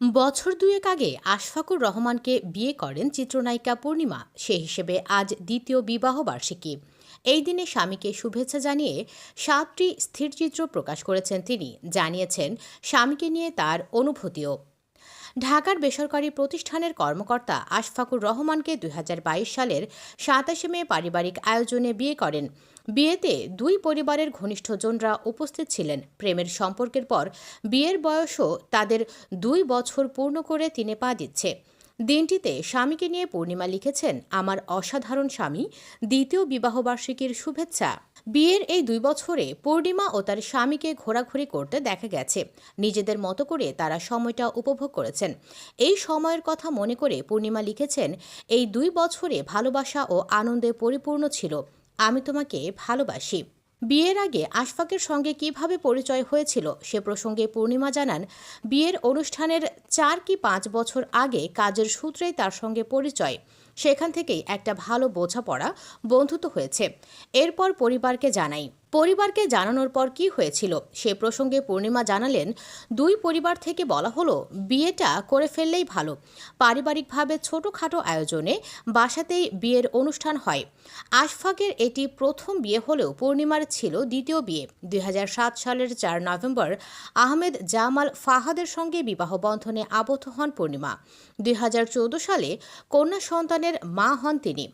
বছর দুয়েক আগে আশফাকুর রহমানকে বিয়ে করেন চিত্রনায়িকা পূর্ণিমা। সে হিসেবে আজ দ্বিতীয় বিবাহ বার্ষিকী। এই দিনে স্বামীকে শুভেচ্ছা জানিয়ে সাতটি স্থিরচিত্র প্রকাশ করেছেন তিনি। জানিয়েছেন, স্বামীকে নিয়ে তার অনুভূতিও। ঢাকার বেসরকারি প্রতিষ্ঠানের কর্মকর্তা আশফাকুর রহমানকে দুই হাজার বাইশ সালের সাতাশে মে পারিবারিক আয়োজনে বিয়ে করেন। বিয়েতে দুই পরিবারের ঘনিষ্ঠজনরা উপস্থিত ছিলেন। প্রেমের সম্পর্কের পর বিয়ের বয়সও তাদের দুই বছর পূর্ণ করে তিনি পা দিচ্ছে। দিনটিতে স্বামীকে নিয়ে পূর্ণিমা লিখেছেন আমার অসাধারণ স্বামী, দ্বিতীয় বিবাহবার্ষিকীর শুভেচ্ছা। বিয়ের এই দুই বছরে পূর্ণিমা ও তার স্বামীকে ঘোরাঘুরি করতে দেখা গেছে। নিজেদের মতো করে তারা সময়টা উপভোগ করেছেন। এই সময়ের কথা মনে করে পূর্ণিমা লিখেছেন, এই দুই বছরে ভালোবাসা ও আনন্দে পরিপূর্ণ ছিল। আমি তোমাকে ভালোবাসি। বিয়ের আগে আশফাকের সঙ্গে কীভাবে পরিচয় হয়েছিল সে প্রসঙ্গে পূর্ণিমা জানান, বিয়ের অনুষ্ঠানের চার কি পাঁচ বছর আগে কাজের সূত্রেই তার সঙ্গে পরিচয়। সেখান থেকেই একটা ভালো বোঝাপড়া বন্ধুত্ব হয়েছে। এরপর পরিবারকে জানাই। পরিবারকে জানানোর পর কি হয়েছিল সে প্রসঙ্গে পূর্ণিমা জানালেন, দুই পরিবার থেকে বলা হলো, বিয়েটা করে ফেললেই ভালো। পারিবারিকভাবে ছোটোখাটো আয়োজনে বাসাতেই বিয়ের অনুষ্ঠান হয়। আশফাকের এটি প্রথম বিয়ে হলেও পূর্ণিমার ছিল দ্বিতীয় বিয়ে। দুই হাজার সাত সালের চার নভেম্বর আহমেদ জামাল ফাহাদের সঙ্গে বিবাহ বন্ধনে আবদ্ধ হন পূর্ণিমা। দুই হাজার চৌদ্দ সালে কন্যা সন্তানের মা হন তিনি।